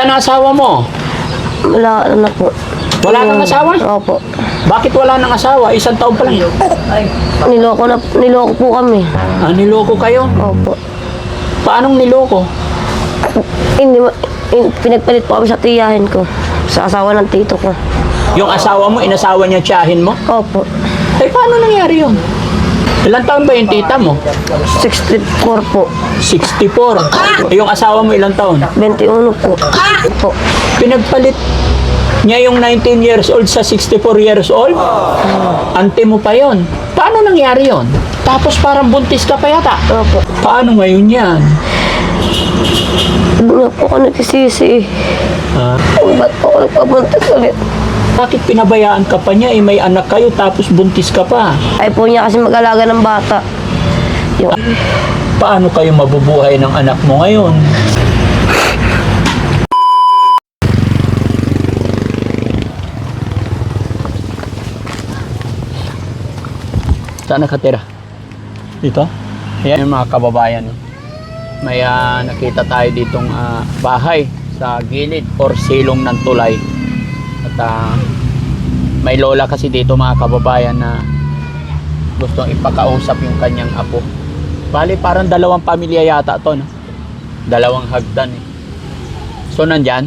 Asan ang asawa mo? Wala na po. Wala kang asawa? Opo. Bakit wala nang asawa? Isang taon pa lang. Niloko na, niloko po kami. Ah, niloko kayo? Opo. Paanong niloko? Hindi, ma- in- pinagpalit po kami sa tiyahin ko. Sa asawa ng tito ko. Yung asawa mo, inasawa niya tiyahin mo? Opo. Eh, paano nangyari yun? Ilang taon ba yung tita mo? 64 po. 64. Eh, yung asawa mo ilang taon? 21 po. Po. Pinagpalit niya yung 19 years old sa 64 years old? Ante mo pa yon. Paano nangyari yon? Tapos parang buntis ka pa yata. Opo. Paano ngayon yan? Doon na po ako nagsisisi. Ah, Kung ba't po ako nagpabuntis ulit? Bakit pinabayaan ka pa niya? Eh, may anak kayo tapos buntis ka pa. Ay po niya kasi mag-alaga ng bata. Yung, Paano kayo mabubuhay ng anak mo ngayon? Saan nakatira? Dito? Ayan yung mga kababayan. May ah, nakita tayo ditong ah, bahay sa gilid or silong ng tulay. At ah, may lola kasi dito mga kababayan na gustong ipakausap yung kanyang apo. Bali, parang dalawang pamilya yata to, no? Dalawang hagdan, eh. So, nandyan?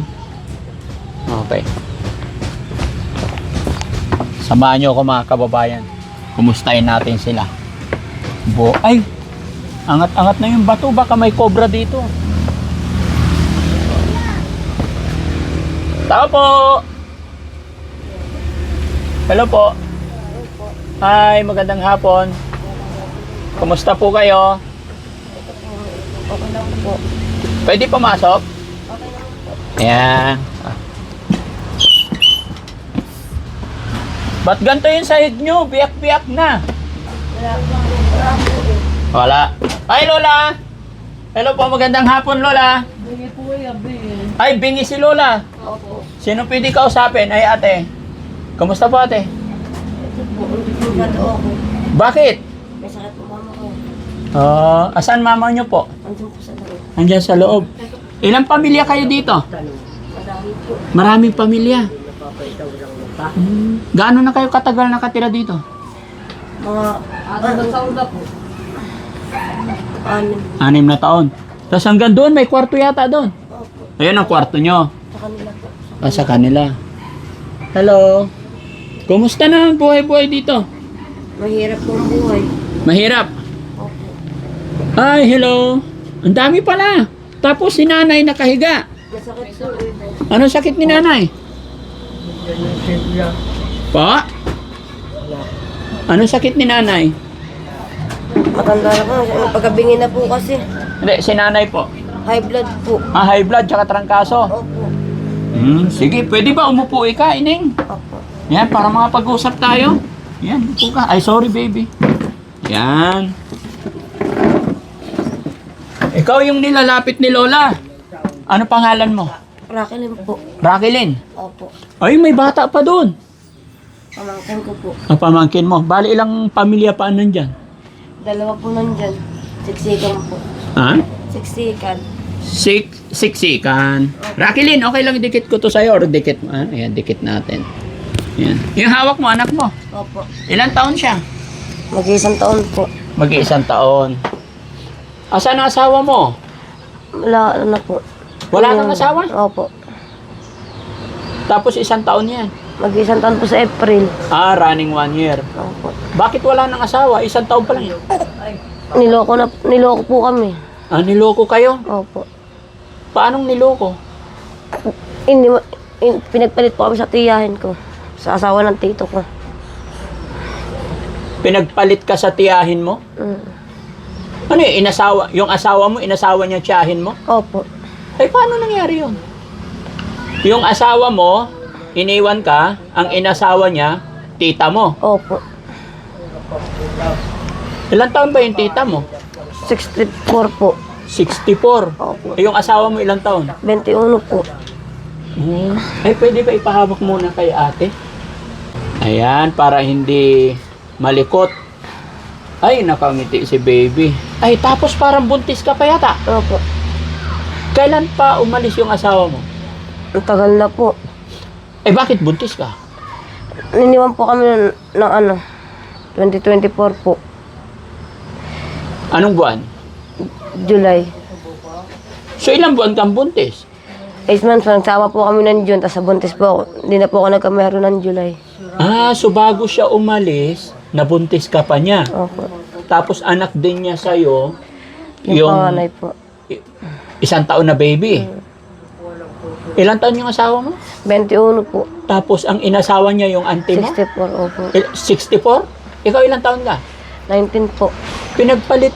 Okay. Samahan nyo ako mga kababayan. Kumustahin natin sila. Bo, ay! Angat-angat na yung bato. Baka may cobra dito. Tao po! Hello po. Hi, magandang hapon. Kumusta po kayo? okay lang po. Pwede pumasok? Ayan. Ah. Ba't ganito yung sahig nyo? Biyak-biyak na. Wala. Ay, Lola! Hello po, magandang hapon, Lola. Bingi po yan, bingi. Ay, bingi si Lola. Opo. Sino pwede kausapin? Ay, ate. Kumusta po, ate? Ito po, hindi po gato ako. Bakit? May sakit po mama ko. Ah, asan mama nyo po? Andun po sa loob. Andyan sa loob. Ilang pamilya kayo dito? Po. Maraming pamilya. Hmm. Gaano na kayo katagal nakatira dito? Mga... Ano na taon na po? Anim. Anim na taon. Tapos hanggang doon, may kwarto yata doon. Opo. Ayan ang kwarto nyo. Sa kanila po. Ah, sa kanila. Hello. Kumusta na ang buhay-buhay dito? Mahirap po ang buhay. Mahirap. Opo. Ay, hello. Ang dami pala. Tapos si nanay nakahiga. Masakit po. Anong sakit ni nanay? Pa? Anong sakit ni nanay? Matanda na po. Pagkabingi na po kasi. Hindi, si nanay po. High blood po. Ah, high blood tsaka trangkaso. Opo. Hmm, sige, pwede ba umupo ka, Ining? Opo. Yan, para makapag-usap tayo. Yan, upo ka. Ay, sorry, baby. Yan. Ikaw yung nilalapit ni Lola. Ano pangalan mo? Rakilin po. Rakilin. Opo. Ay, may bata pa doon. Pamangkin ko po. Ang pamangkin mo. Bali, ilang pamilya pa nandyan? Dalawa po nandyan. Siksikan po. Ha? Siksikan. Sik, siksikan. Rakilin, okay lang dikit ko to sa'yo or dikit mo. Ah, ayan, dikit natin. Yan. Yung hawak mo, anak mo. Opo. Ilang taon siya? Mag-isang taon po. Mag-iisang taon. Asan ang asawa mo? Wala na po. Wala kang asawa? Opo. Tapos isang taon yan. Mag-isang taon po sa April. Ah, running one year. Opo. Bakit wala nang asawa? Isang taon pa lang yun. Niloko na, niloko po kami. Ah, niloko kayo? Opo. Paanong niloko? Hindi, ma- in- pinagpalit po kami sa tiyahin ko. Sa asawa ng tito ko. Pinagpalit ka sa tiyahin mo? Mm. Ano yun? Inasawa, yung asawa mo, inasawa niya tiyahin mo? Opo. Ay, paano nangyari yun? Yung asawa mo, iniwan ka, ang inasawa niya, tita mo. Opo. Ilang taon ba yung tita mo? 64 po. 64. Opo. Eh, yung asawa mo ilang taon? 21 po. Hmm. Ay, pwede ba ipahawak muna kay ate? Ayan, para hindi malikot. Ay, nakangiti si baby. Ay, tapos parang buntis ka pa yata. Opo. Kailan pa umalis yung asawa mo? Ang tagal na po. Eh bakit buntis ka? Niniwan po kami ng, ng ano, 2024 po, Anong buwan? July. So ilang buwan kang buntis? 8 months, nagsama po kami ng June, tapos sa buntis po ako. Hindi na po ako nagkamero ng July. Ah, so bago siya umalis, nabuntis ka pa niya. Opo. Tapos anak din niya sa'yo, Yung, yung panganay po. isang taon na baby. Ilang taon yung asawa mo? 21 po. Tapos ang inasawa niya yung auntie mo? 64, opo. Eh, 64? Ikaw ilang taon ka? 19 po. Pinagpalit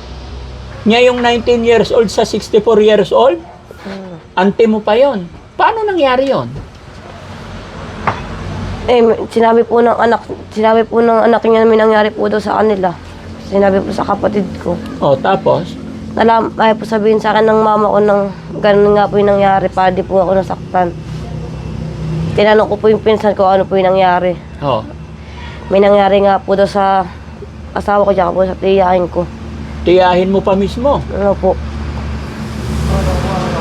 niya yung 19 years old sa 64 years old? Auntie mo pa yon. Paano nangyari yon? Eh, sinabi po ng anak, sinabi po ng anak niya na may nangyari po daw sa kanila. Sinabi po sa kapatid ko. O, tapos? Alam, ay po sabihin sa akin ng mama ko nang ganun nga po yung nangyari, para di po ako nasaktan. Tinanong ko po yung pinsan ko ano po yung nangyari. O, May nangyari nga po daw sa asawa ko, tsaka po sa tiyahin ko. tiyahin mo pa mismo. Ano po?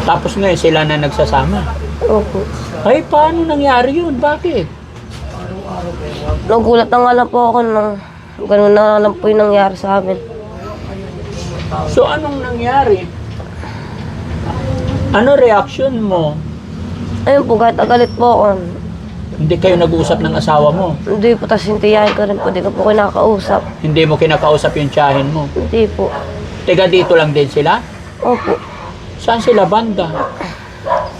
Tapos ngayon sila na nagsasama. Opo. Ay, paano nangyari yun? Bakit? Nagulat na nga lang po ako nang ganun na lang po yung nangyari sa amin. So, anong nangyari? Ano reaction mo? Ayun po, kahit agalit po ako. Hindi kayo nag-usap ng asawa mo. Hindi po, tapos yung tiyahin ko rin po, di ko po kinakausap. Hindi mo kinakausap yung tiyahin mo. Hindi po. Tiga dito lang din sila? Opo. Saan sila banda?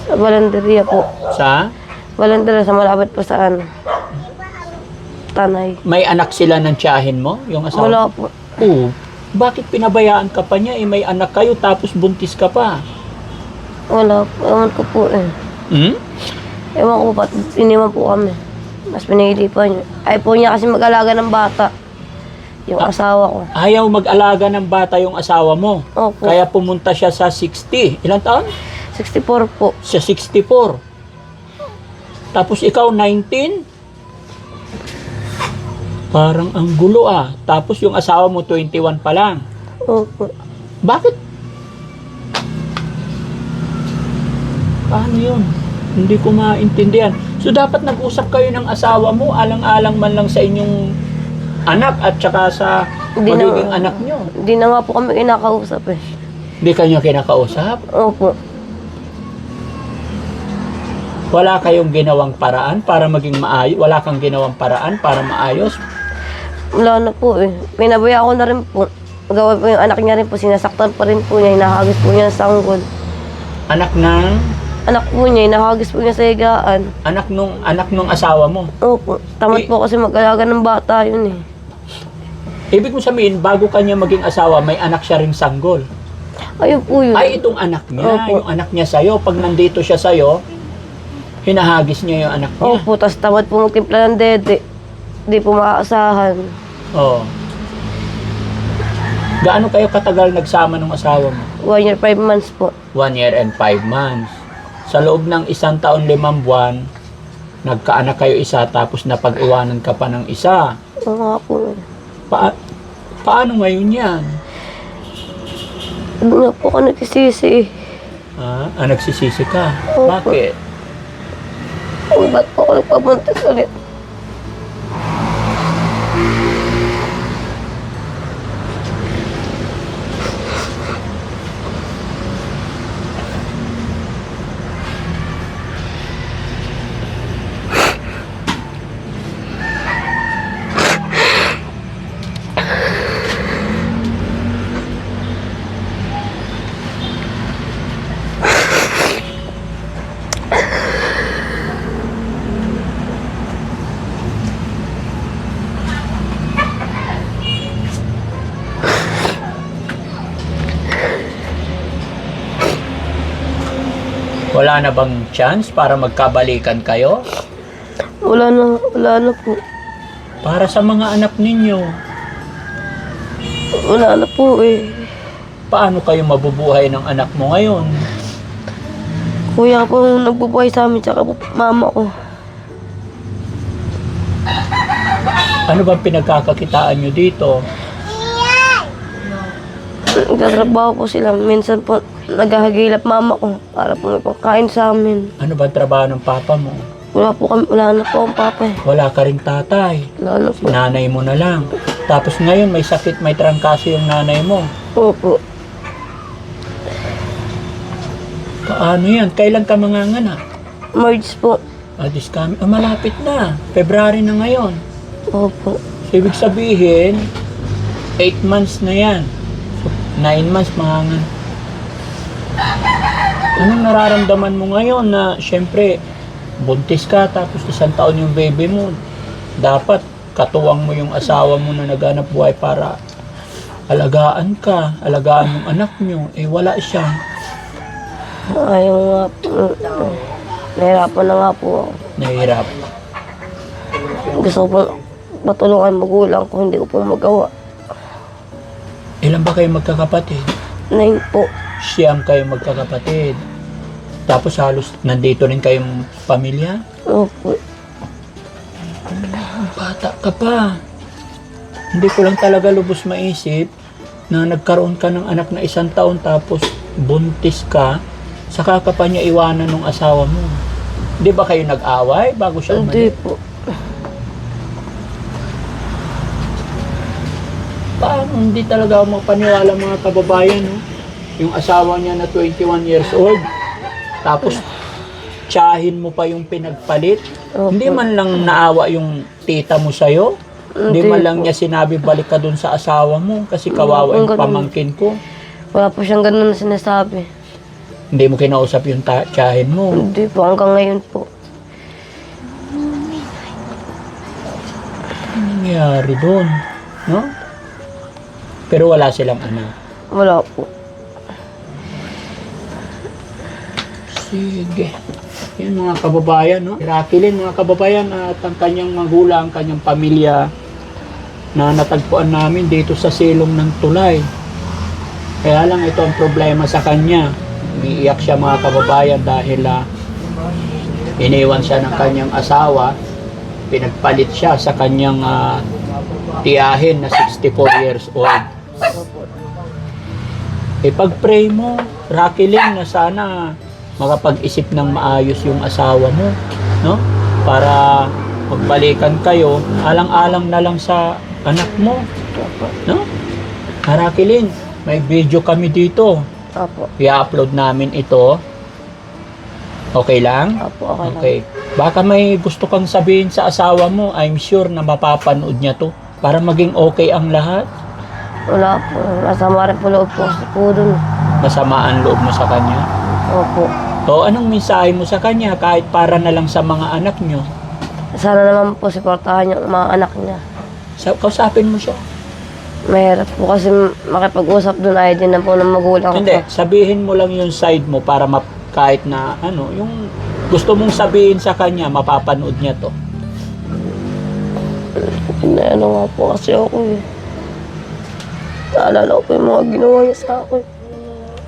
Sa balanderia po. Sa? Balanderia sa malapit po sa ano. Tanay. May anak sila ng tiyahin mo? Yung asawa Wala po. Oo. Bakit pinabayaan ka pa niya? Eh, may anak kayo tapos buntis ka pa. Wala po. Ewan ko po eh. Hmm? Ewan ko ba't iniwan po kami. Mas pinili pa niya. Ay po niya kasi mag-alaga ng bata. Yung asawa ko. Ayaw mag-alaga ng bata yung asawa mo. Opo. Kaya pumunta siya sa 60. Ilang taon? 64 po. Sa 64. Tapos ikaw 19? Parang ang gulo ah. Tapos yung asawa mo 21 pa lang. Opo. Bakit? Paano yun? Hindi ko maintindihan. So dapat nag-usap kayo ng asawa mo, alang-alang man lang sa inyong anak at saka sa Hindi na- magiging anak nyo. Hindi na nga po kami kinakausap eh. Hindi kayo kinakausap? Opo. Wala kayong ginawang paraan para maging maayos? Wala kang ginawang paraan para maayos? Wala na po eh. Pinabaya ko na rin po. Gawa po yung anak niya rin po. Sinasaktan pa rin po niya. Hinahagis po niya sa sanggol. Anak ng Anak po niya, hinahagis po niya sa higaan. anak nung anak nung asawa mo. Opo. Eh. Tamad po kasi mag-alaga ng bata yun eh. Ibig mo sabihin, bago kanya maging asawa, may anak siya ring sanggol. Ayun po yun. Ay, itong anak niya, Opo. yung anak niya sa'yo. Pag nandito siya sa'yo, hinahagis niya yung anak niya. Opo, tapos tamad po magtimpla ng dede. Di po maaasahan. Oo. Gaano kayo katagal nagsama ng asawa mo? One year, five months po. One year and five months. Sa loob ng isang taon, limang buwan, nagkaanak kayo isa, tapos napag-iwanan ka pa ng isa. Oo nga po. Pa- paano ngayon yan? Doon nga po ako nagsisisi. Ha? Ah, nagsisisi ka? Opo. Bakit? Kung ba't po ako nagpabuntis ulit? Wala na bang chance para magkabalikan kayo? Wala na, wala na po. Para sa mga anak ninyo, Wala na po eh. paano kayo mabubuhay ng anak mo ngayon? Kuya po ang nagbubuhay sa amin, tsaka po mama ko. Ano bang pinagkakakitaan nyo dito? Nagtatrabaho po sila. Minsan po naghahagilap mama ko para po may pagkain sa amin. Ano ba ang trabaho ng papa mo? Wala po kami, wala na po ang papa eh. Wala ka ring tatay. Wala na po. Nanay mo na lang. Tapos ngayon may sakit, may trangkaso yung nanay mo. Opo. Paano yan? Kailan ka manganganak? March po. Adis kami. Ah, malapit na. February na ngayon. Opo. So, ibig sabihin, 8 months na yan. So, 9 months manganganak. Anong nararamdaman mo ngayon na syempre buntis ka tapos isang taon yung baby mo. Dapat katuwang mo yung asawa mo na naghanap buhay para alagaan ka, alagaan yung anak nyo. Eh wala siya. Ayaw nga po. Nahirapan na nga po ako. Nahirap. Gusto ko pong matulungan magulang ko, hindi ko po magawa. Ilan ba kayo magkakapatid? Nine po. Siyam kayo magkakapatid. Tapos halos nandito rin kayong pamilya? Opo. Bata ka pa. Hindi ko lang talaga lubos maisip na nagkaroon ka ng anak na isang taon tapos buntis ka, saka ka pa niya iwanan ng asawa mo. Hindi ba kayo nag-away bago siya Hindi umalis? po. Paano hindi talaga ako mapaniwala mga kababayan, no? Yung asawa niya na 21 years old, tapos tsahin mo pa yung pinagpalit. Opo. Hindi man lang naawa yung tita mo sa'yo. Hindi Hindi man lang po. niya sinabi balik ka dun sa asawa mo kasi kawawa yung pamangkin ko. Wala po siyang ganun na sinasabi. Hindi mo kinausap yung tsahin mo. Hindi po, hanggang ngayon po. Ano nangyari dun? No? Pero wala silang anak. Wala po. Sige. Yan mga kababayan, no? Rakilin mga kababayan at ang kanyang magulang, ang kanyang pamilya na natagpuan namin dito sa silong ng tulay. Kaya lang ito ang problema sa kanya. Umiiyak siya mga kababayan dahil ah, iniwan siya ng kanyang asawa. Pinagpalit siya sa kanyang ah, tiyahin na 64 years old. Ipag-pray mo, Rakilin, na sana makapag-isip ng maayos yung asawa mo, no? Para magbalikan kayo, alang-alang na lang sa anak mo, no? Harakilin, may video kami dito. Apo. I-upload namin ito. Okay lang? Apo, okay, lang. Okay. Baka may gusto kang sabihin sa asawa mo, I'm sure na mapapanood niya to para maging okay ang lahat. Wala po. Masama rin po loob po po dun. Masama ang loob mo sa kanya. Opo. O anong mensahe mo sa kanya kahit para na lang sa mga anak nyo? Sana naman po supportahan yung mga anak niya. Sa, kausapin mo siya. Mahirap po kasi makipag-usap dun ay din na po ng magulang ko. Hindi, sabihin mo lang yung side mo para map, kahit na ano, yung gusto mong sabihin sa kanya, mapapanood niya to. Ano nga po kasi ako eh. Naalala ko po yung mga ginawa niya sa akin.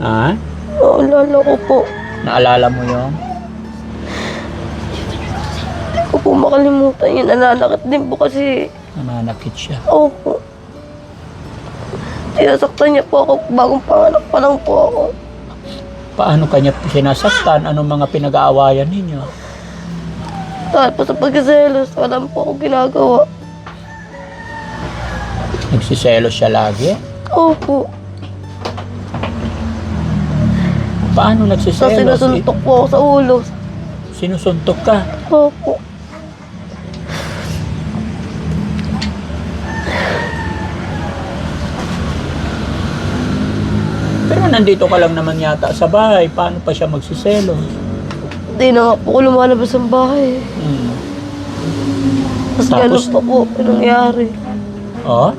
Ha? Naalala ko po. Naalala mo yung? Hindi ko po makalimutan yun. Nananakit din po kasi. Nananakit siya. Opo. Sinasaktan niya po ako bagong panganak pa lang po ako. Paano kanya sinasaktan? Anong mga pinag-aawayan ninyo? Tapos sa pagkaselos, wala po ako ginagawa. Nagsiselos siya lagi? Opo. Paano Tapos nagsiselos? sinusuntok po ako sa ulo. Sinusuntok ka. Opo. Pero nandito ka lang naman yata sa bahay. Paano pa siya magsiselos? Hindi na nga po ako lumalabas ng bahay. Hmm. Tapos Tapos? ganun pa po yung nangyari. Oh?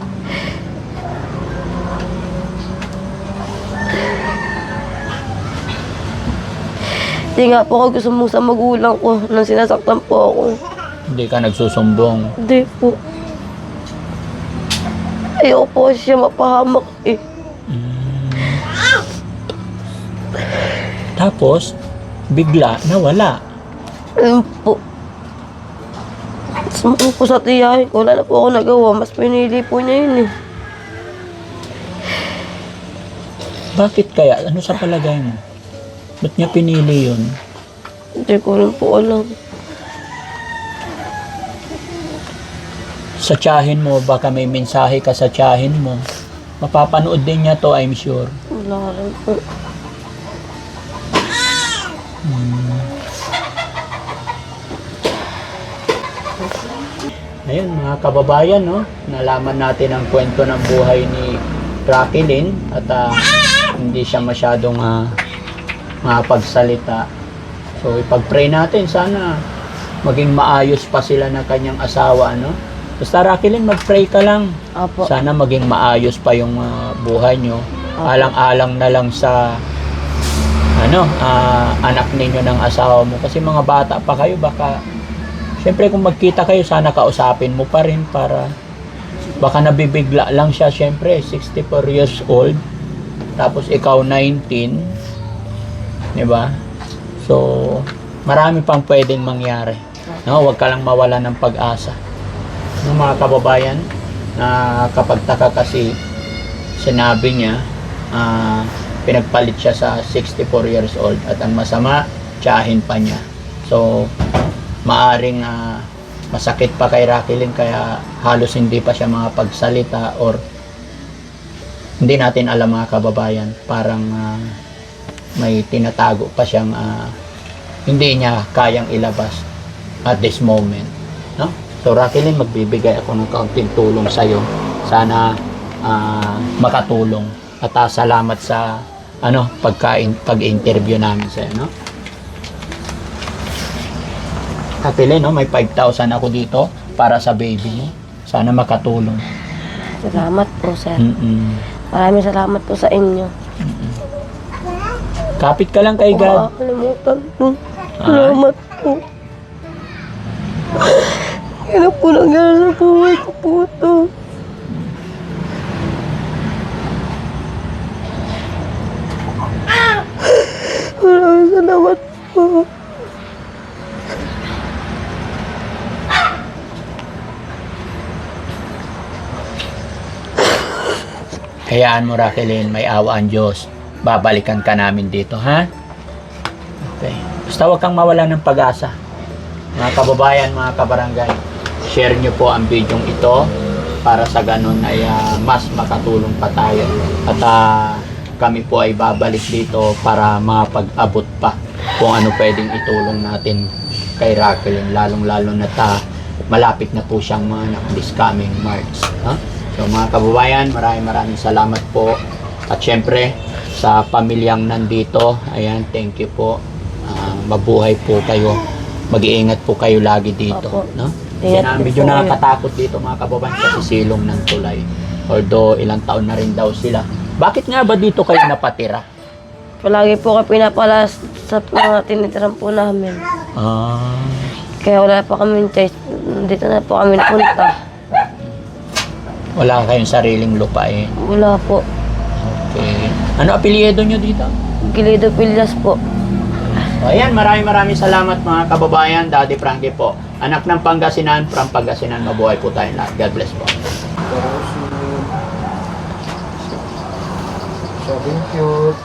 Hindi nga po ako gusto sa magulang ko nang sinasaktan po ako. Hindi ka nagsusumbong. Hindi po. Ayoko po siya mapahamak eh. Tapos, bigla nawala. Ayun po. Sumunod po sa tiyahin ko. Wala na po ako nagawa. Mas pinili po niya yun eh. Bakit kaya? Ano sa palagay mo? Ba't niya pinili yun? Hindi ko rin po alam. Sa tiyahin mo, baka may mensahe ka sa tiyahin mo. Mapapanood din niya to, I'm sure. Wala rin po. Ayun, mga kababayan, no? Nalaman natin ang kwento ng buhay ni Rakilin at ah, hindi siya masyadong uh, makapagsalita. So, ipag-pray natin. Sana maging maayos pa sila ng kanyang asawa, no? Basta Rakilin, mag-pray ka lang. Apo. Sana maging maayos pa yung ah, buhay nyo. Alang-alang na lang sa ano, ah, anak ninyo ng asawa mo. Kasi mga bata pa kayo, baka Siyempre kung magkita kayo, sana kausapin mo pa rin para baka nabibigla lang siya siyempre 64 years old tapos ikaw 19 di ba? So marami pang pwedeng mangyari. No wag ka lang mawala ng pag-asa. No, mga kababayan na kapag taka kasi sinabi niya ah, pinagpalit siya sa 64 years old at ang masama tiyahin pa niya. So maaring ah, masakit pa kay Rakilin kaya halos hindi pa siya makapagsalita or hindi natin alam mga kababayan parang ah, may tinatago pa siyang ah, hindi niya kayang ilabas at this moment no so Rakilin magbibigay ako ng kaunting tulong sa iyo sana ah, makatulong at ah, salamat sa ano pagka pag-interview namin sa iyo no Kakile, no? May 5,000 ako dito para sa baby mo. Sana makatulong. Salamat po, sir. Mm-mm. Maraming salamat po sa inyo. Kapit ka lang kay God. makakalimutan po. Salamat po. Ang po nangyari sa buhay ko po ito. Maraming salamat po. Hayaan mo, Raquelin, may awa ang Diyos. Babalikan ka namin dito, ha? Okay. Basta huwag kang mawala ng pag-asa. Mga kababayan, mga kabarangay, share nyo po ang video ito para sa ganun ay ah, mas makatulong pa tayo. At ah, kami po ay babalik dito para makapag-abot pa kung ano pwedeng itulong natin kay Raquelin, lalong-lalo na ta malapit na po siyang mga this coming March. Ha? So mga kababayan, maraming maraming salamat po. At syempre, sa pamilyang nandito, ayan, thank you po. Ah, mabuhay po kayo. Mag-iingat po kayo lagi dito. Opo. No? Yan ang medyo nakakatakot dito mga kababayan kasi silong ng tulay. Although ilang taon na rin daw sila. Bakit nga ba dito kayo napatira? Palagi po kayo pinapalas sa mga tinitiran po namin. Ah, Kaya wala pa kami choice. Dito na po kami napunta. wala kayong sariling lupain. Wala po. Okay. Ano apelyido nyo dito? Gilido Pilyas po. O ayan, maraming maraming salamat mga kababayan. Daddy Frankie po. Anak ng Pangasinan, from Pangasinan. Mabuhay po tayong lahat. God bless po. Sabi cute.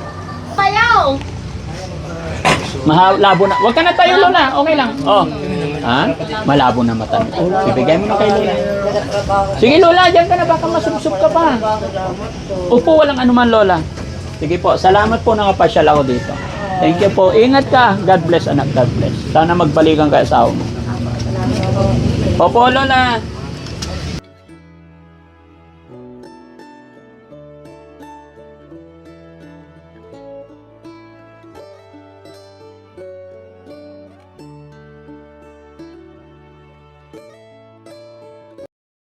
Malabo na. Huwag ka na tayo, Lola. Okay lang. Oh. Ha? Malabo na mata. mo. Bibigay mo na kay Lola. Sige, Lola. Diyan ka na. Baka masubsob ka pa. Upo, walang anuman, Lola. Sige po. Salamat po nakapasyal ako dito. Thank you po. Ingat ka. God bless, anak. God bless. Sana magbalikan ka sa mo. Opo, Lola.